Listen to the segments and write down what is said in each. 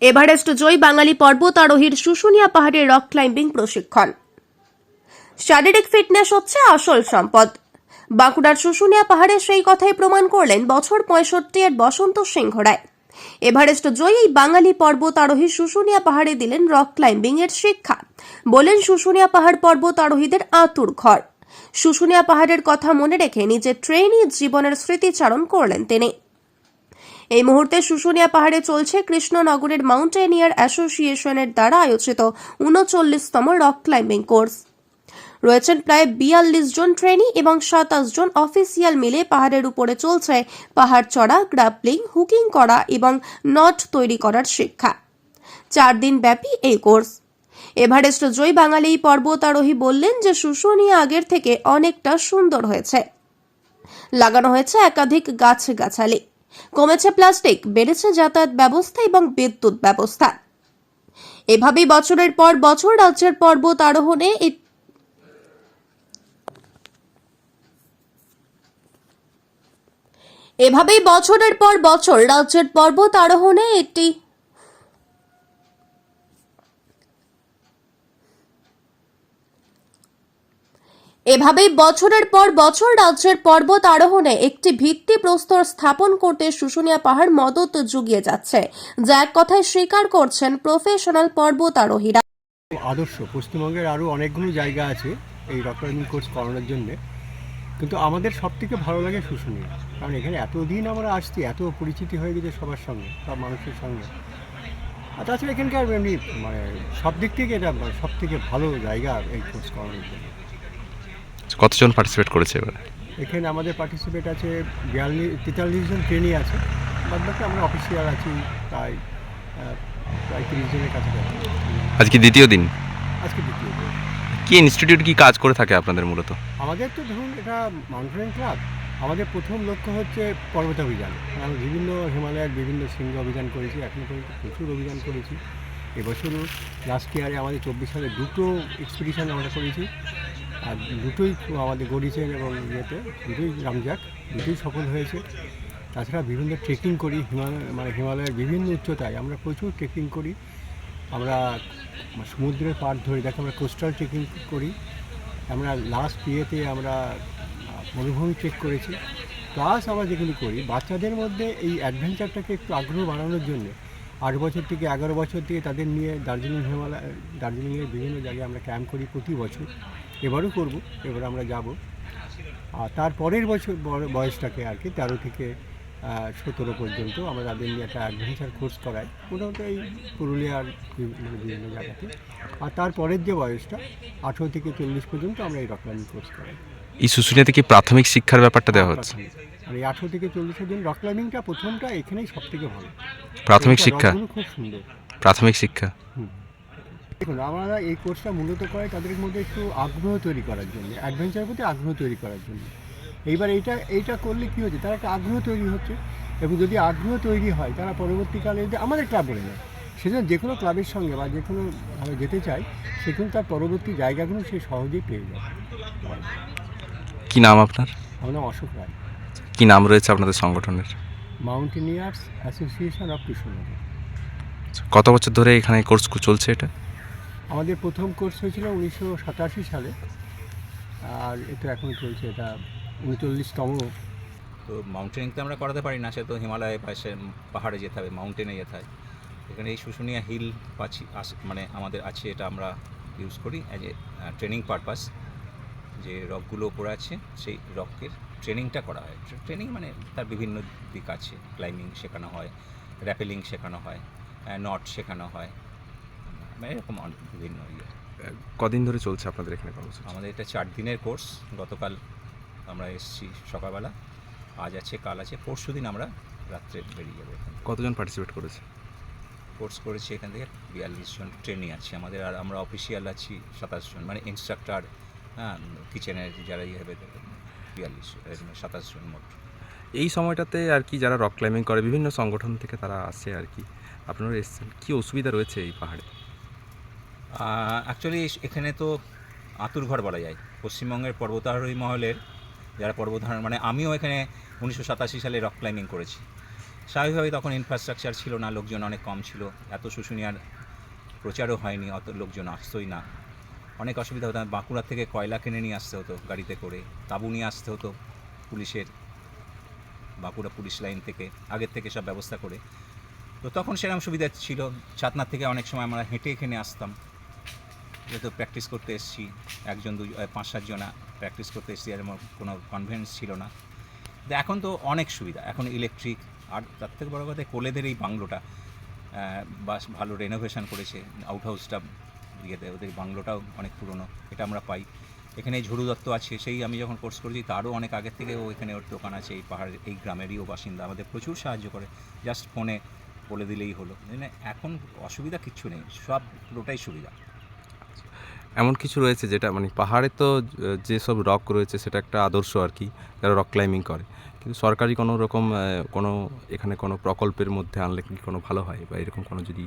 Everest জয়ী বাঙালি পর্বত আরোহীর শুশুনিয়া পাহাড়ে রক ক্লাইম্বিং প্রশিক্ষণ। শারীরিক ফিটনেস হচ্ছে আসল সম্পদ। বাঁকুড়ার শুশুনিয়া পাহাড়ে সেই কথাই প্রমাণ করলেন বছর পঁয়ষট্টি এর বসন্ত সিংহ রায়। এভারেস্ট জয়ী এই বাঙালি পর্বত আরোহী শুশুনিয়া পাহাড়ে দিলেন রক ক্লাইম্বিং এর শিক্ষা। বলেন, শুশুনিয়া পাহাড় পর্বত আরোহীদের আতুর ঘর। শুশুনিয়া পাহাড়ের কথা মনে রেখে নিজের ট্রেনই জীবনের স্মৃতিচারণ করলেন তিনি। এই মুহূর্তে শুশুনিয়া পাহাড়ে চলছে কৃষ্ণনগরের মাউন্টেনিয়ার অ্যাসোসিয়েশনের দ্বারা আয়োজিত উনচল্লিশতম রক ক্লাইম্বিং কোর্স। রয়েছেন প্রায় বিয়াল্লিশ জন ট্রেনি এবং সাতাশ জন অফিসিয়াল মিলে পাহাড়ের উপরে চলছে পাহাড় চড়া, গ্রাপলিং, হুকিং করা এবং নট তৈরি করার শিক্ষা। চার দিন ব্যাপী এই কোর্স। এভারেস্ট জয়ী বাঙালি পর্বতারোহী বললেন যে শুশুনিয়া আগের থেকে অনেকটা সুন্দর হয়েছে। লাগানো হয়েছে একাধিক গাছ গাছালি কমেছে প্লাস্টিক, বেড়েছে যাতায়াত ব্যবস্থা এবং বিদ্যুৎ ব্যবস্থা। এভাবেই বছরের পর বছর রাজ্যের পর্বত আরোহণে এভাবেই বছরের পর বছর রাজ্যের পর্বত আরোহণে একটি এভাবেই বছরের পর বছর রাজ্যের পর্বত আরোহণে একটি ভিত্তি প্রস্তর স্থাপন করতে শুশুনিয়া পাহাড় মদত জুগিয়ে যাচ্ছে। যা এক কথায় স্বীকার করছেন প্রফেশনাল পর্বত আরোহীরা। আদর্শ, পশ্চিমবঙ্গের আরও অনেকগুলো জায়গা আছে এই রক ক্লাইম্বিং কোর্স করানোর জন্যে। কিন্তু আমাদের সব থেকে ভালো লাগে শুশুনিয়া। কারণ এখানে এতদিন আমরা আসছি, এত পরিচিতি হয়ে গেছে সবার সঙ্গে, সব মানুষের সঙ্গে। আর তাছাড়া এখানকার এমনি মানে সব দিক থেকে এটা সব থেকে ভালো জায়গা এই কোর্স করানোর জন্য। কতজন পার্টিসিপেট করেছে এবারে? এখানে আমাদের পার্টিসিপেট আছে বিয়াল্লিশ তেতাল্লিশ জন ট্রেনই আছে। বাদ বাকি আমরা অফিসিয়াল আছি প্রায় আহ, প্রায় তিরিশ জনের কাছাকাছি। আজকে দ্বিতীয় দিন? আজকে দ্বিতীয় দিন। কি ইনস্টিটিউট কি কাজ করে থাকে আপনাদের মূলত? আমাদের তো ধরুন এটা মাউন্টেন ক্লাব আমাদের প্রথম লক্ষ্য হচ্ছে পর্বত অভিযান। আমরা বিভিন্ন হিমালয়ের বিভিন্ন শৃঙ্গ অভিযান করেছি এখন পর্যন্ত প্রচুর অভিযান করেছি। এবছরও লাস্ট ইয়ারে আমাদের চব্বিশ সালে দুটো এক্সপিডিশন আমরা করেছি। আর দুটোই আমাদের গড়িয়েছেন এবং ইয়েতে, দুটোই রামজাক, দুটোই সফল হয়েছে। তাছাড়া বিভিন্ন ট্রেকিং করি হিমালয় মানে হিমালয়ের বিভিন্ন উচ্চতায় আমরা প্রচুর ট্রেকিং করি। আমরা সমুদ্রের পাড় ধরে, দেখো আমরা কোস্টাল ট্রেকিং করি। আমরা লাস্ট ইয়েতে আমরা মরুভূমি ট্রেক করেছি। প্লাস আমরা যেগুলো করি, বাচ্চাদের মধ্যে এই অ্যাডভেঞ্চারটাকে একটু আগ্রহ বাড়ানোর জন্য আট বছর থেকে এগারো বছর থেকে তাদের নিয়ে দার্জিলিং হিমালয় দার্জিলিংয়ের বিভিন্ন জায়গায় আমরা ক্যাম্প করি প্রতি বছর। এবারও করব এবার আমরা যাব। আর তার পরের বছর বয়সটাকে আর কি তেরো থেকে সতেরো পর্যন্ত আমরা তাদের নিয়ে একটা অ্যাডভেঞ্চার কোর্স করাই। মোটামুটি এই পুরুলিয়ার মানে বিভিন্ন জায়গাতে। আর তারপরের যে বয়সটা আঠেরো থেকে চল্লিশ পর্যন্ত আমরা এই রকলামি কোর্স করাই। এই শুশুনিয়াতে কি প্রাথমিক শিক্ষার ব্যাপারটা দেওয়া হচ্ছে। আর এই আঠেরো থেকে চল্লিশের জন্য রক ক্লাইম্বিংটা প্রথমটা এখানেই সব থেকে ভালো। প্রাথমিক শিক্ষা? খুব সুন্দর। প্রাথমিক শিক্ষা? দেখুন আমরা এই কোর্সটা মূলত করে তাদের মধ্যে একটু আগ্রহ তৈরি করার জন্য অ্যাডভেঞ্চার প্রতি আগ্রহ তৈরি করার জন্য। এইবার এইটা এইটা করলে কী হচ্ছে? তার একটা আগ্রহ তৈরি হচ্ছে এবং যদি আগ্রহ তৈরি হয় তারা পরবর্তীকালে যদি আমাদের ক্লাব বলে নেয় সেজন্য যে কোনো ক্লাবের সঙ্গে বা যে কোনো ভাবে যেতে চায় সেখানে তার পরবর্তী জায়গাগুলো সে সহজেই পেয়ে যায়। কি নাম আপনার? আমার নাম অশোক রায়। কি নাম রয়েছে আপনাদের সংগঠনের? Mountaineers association of Krishnanagar. কত বছর ধরে এখানে কোর্স চলছে এটা? আমাদের প্রথম কোর্স হয়েছিল উনিশশো সাতাশি সালে আর এটা এখন চলছে এটা উনচল্লিশতম। তো মাউন্টেনিং তো আমরা করাতে পারি না সে তো হিমালয়ে পাশে পাহাড়ে যেতে হবে মাউন্টেনে যেতে হয়। এখানে এই শুশুনিয়া হিল পাচ্ছি আস- মানে আমাদের আছে এটা আমরা ইউজ করি অ্যাজ এ ট্রেনিং পারপাস যে রকগুলো উপরে আছে সেই রকের ট্রেনিংটা করা হয়। ট্রেনিং মানে তার বিভিন্ন দিক আছে। ক্লাইম্বিং শেখানো হয় র্যাপেলিং শেখানো হয় নট শেখানো হয় মানে এরকম অনেক বিভিন্ন ইয়ে। কদিন ধরে চলছে আপনাদের এখানে আমাদের এটা চার দিনের কোর্স। গতকাল আমরা এসেছি সকালবেলা। আজ আছে কাল আছে। পরশু দিন আমরা রাত্রে বেরিয়ে যাব কতজন পার্টিসিপেট করেছে? কোর্স করেছি এখান থেকে বিয়াল্লিশ জন ট্রেনিং আছে। আমাদের আর আমরা অফিসিয়াল আছি সাতাশ জন। মানে ইনস্ট্রাক্টর হ্যাঁ কিচেনের যারা ইয়ে হবে বিয়াল্লিশ সাতাশ জন মোট এই সময়টাতে আর কি যারা রক ক্লাইম্বিং করে বিভিন্ন সংগঠন থেকে তারা আসে আর কি। আপনারা এসছেন। কী অসুবিধা রয়েছে এই পাহাড়ে? অ্যাকচুয়ালি এখানে তো আতুর ঘর বলা যায়। পশ্চিমবঙ্গের পর্বতারোহী মহলের যারা পর্বতারোহণ মানে আমিও এখানে উনিশশো সাতাশি সালে রক ক্লাইম্বিং করেছি। স্বাভাবিকভাবে তখন ইনফ্রাস্ট্রাকচার ছিল না লোকজন অনেক কম ছিল। এত শুশুনিয়ার প্রচারও হয়নি অত লোকজন আসতোই না। অনেক অসুবিধা হতো। বাঁকুড়া থেকে কয়লা কিনে নিয়ে আসতে হতো গাড়িতে করে। তাঁবু নিয়ে আসতে হতো পুলিশের, বাঁকুড়া পুলিশ লাইন থেকে, আগের থেকে সব ব্যবস্থা করে। তো তখন সেরকম সুবিধা ছিল। ছাতনার থেকে অনেক সময় আমরা হেঁটে এখানে আসতাম। যেহেতু প্র্যাকটিস করতে এসেছি, একজন, দুই পাঁচ সাতজনা প্র্যাকটিস করতে এসেছি আর আমার কোনো কনভেন্স ছিল না। এখন তো অনেক সুবিধা। এখন ইলেকট্রিক আর তার থেকে বড় কথা, কোলেদের এই বাংলোটা বাস ভালো রেনোভেশন করেছে আউট হাউসটা ইয়েতে ওদের বাংলোটাও অনেক পুরনো, এটা আমরা পাই। এখানে ঝুড়ু দত্ত আছে, সেই আমি যখন কোর্স করেছি, তারও অনেক আগের থেকে ও এখানে ওর দোকান আছে, এই পাহাড়ের এই গ্রামেরই ও বাসিন্দা, আমাদের প্রচুর সাহায্য করে জাস্ট ফোনে বলে দিলেই হলো। মানে এখন অসুবিধা কিচ্ছু নেই, সব পুরোটাই সুবিধা। এমন কিছু রয়েছে যেটা মানে পাহাড়ে তো যেসব রক রয়েছে, সেটা একটা আদর্শ আর কি, যারা রক ক্লাইম্বিং করে। কিন্তু সরকারি কোনো রকম কোনো, এখানে কোনো প্রকল্পের মধ্যে আনলে কি কোনো ভালো হয়? বা এরকম কোনো যদি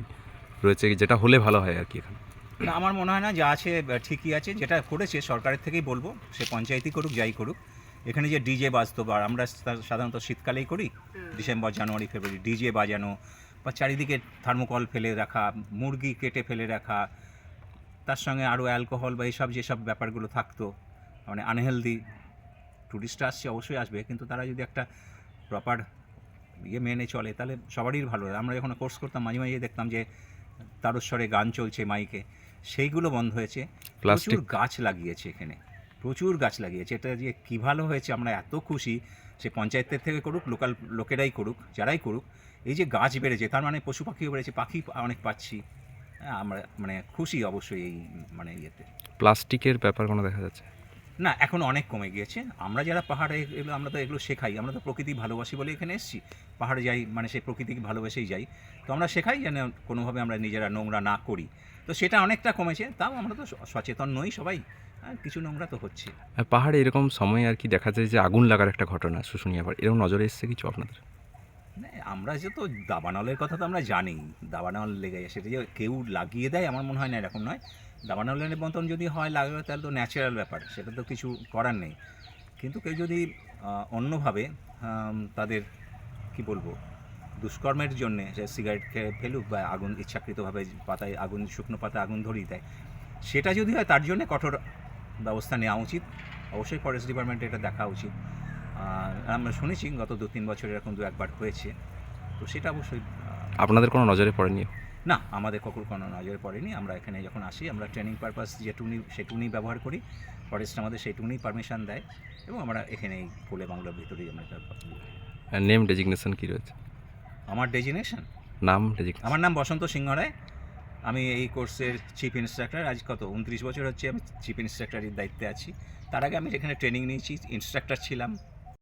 রয়েছে, যেটা হলে ভালো হয় আর কি এখানে? না আমার মনে হয় না যা আছে ঠিকই আছে যেটা করেছে সরকারের থেকেই বলব সে পঞ্চায়েতই করুক যাই করুক। এখানে যে ডিজে বাজতো বা আমরা সাধারণত শীতকালেই করি ডিসেম্বর জানুয়ারি ফেব্রুয়ারি ডিজে বাজানো বা চারিদিকে থার্মোকল ফেলে রাখা মুরগি কেটে ফেলে রাখা তার সঙ্গে আরও অ্যালকোহল বা এইসব যেসব ব্যাপারগুলো থাকতো মানে আনহেলদি ট্যুরিস্টরা আসছে অবশ্যই আসবে কিন্তু তারা যদি একটা প্রপার ইয়ে মেনে চলে তাহলে সবারই ভালো। আমরা যখন কোর্স করতাম মাঝে মাঝে দেখতাম যে তারস্বরে গান চলছে মাইকে। সেইগুলো বন্ধ হয়েছে। প্রচুর গাছ লাগিয়েছে এখানে। প্রচুর গাছ লাগিয়েছে। এটা যে কী ভালো হয়েছে আমরা এত খুশি সে পঞ্চায়েতের থেকে করুক লোকাল লোকেরাই করুক যারাই করুক এই যে গাছ বেড়েছে তার মানে পশু পাখিও বেড়েছে পাখি অনেক পাচ্ছি। হ্যাঁ, আমরা মানে খুশি অবশ্যই এই মানে ইয়েতে। প্লাস্টিকের ব্যাপার কোনো দেখা যাচ্ছে? না এখন অনেক কমে গিয়েছে। আমরা যারা পাহাড়ে এগুলো আমরা তো এগুলো শেখাই আমরা তো প্রকৃতি ভালোবাসি বলে এখানে এসেছি। পাহাড়ে যাই মানে সেই প্রকৃতিকে ভালোবেসেই যাই। তো আমরা শেখাই যেন কোনোভাবে আমরা নিজেরা নোংরা না করি। তো সেটা অনেকটা কমেছে তাও আমরা তো সচেতন নই সবাই। আর কিছু নোংরা তো হচ্ছে। পাহাড়ে এরকম সময় আর কি দেখা যায় যে আগুন লাগার একটা ঘটনা শুশুনিয়া পাহাড় এরকম নজরে এসছে কিছু আপনাদের? আমরা যে তো দাবানলের কথা তো আমরা জানি। দাবানল লেগে যায় সেটা যে কেউ লাগিয়ে দেয় আমার মনে হয় না এরকম নয়। দাবানলের মতন যদি হয় লাগাবে তাহলে তো ন্যাচারাল ব্যাপার সেটা তো কিছু করার নেই। কিন্তু কেউ যদি অন্যভাবে তাদের কি বলব দুষ্কর্মের জন্যে যে সিগারেট খেয়ে ফেলুক বা আগুন ইচ্ছাকৃতভাবে পাতায় আগুন শুকনো পাতায় আগুন ধরিয়ে দেয় সেটা যদি হয় তার জন্য কঠোর ব্যবস্থা নেওয়া উচিত। অবশ্যই ফরেস্ট ডিপার্টমেন্টে এটা দেখা উচিত। আমরা শুনেছি গত দু তিন বছর এরকম দু একবার হয়েছে। তো সেটা অবশ্যই আপনাদের কোনো নজরে পড়েনি? না আমাদের কখনো কোনো নজরে পড়েনি। আমরা এখানে যখন আসি আমরা ট্রেনিং পারপাস যেটুকুনি সেটুকুনি ব্যবহার করি ফরেস্ট আমাদের সেটুকুনি পারমিশন দেয় এবং আমরা এখানে এই কোলে বাংলার ভিতরেই আমরা নেম ডেজিগনেশন কী রয়েছে? আমার ডেজিনেশন নাম আমার নাম বসন্ত সিংহ রায়। আমি এই কোর্সের চিফ ইনস্ট্রাক্টর আজ কত উনত্রিশ বছর হচ্ছে আমি চিফ ইনস্ট্রাক্টরের দায়িত্বে আছি। তার আগে আমি যেখানে ট্রেনিং নিয়েছি ইনস্ট্রাক্টর ছিলাম।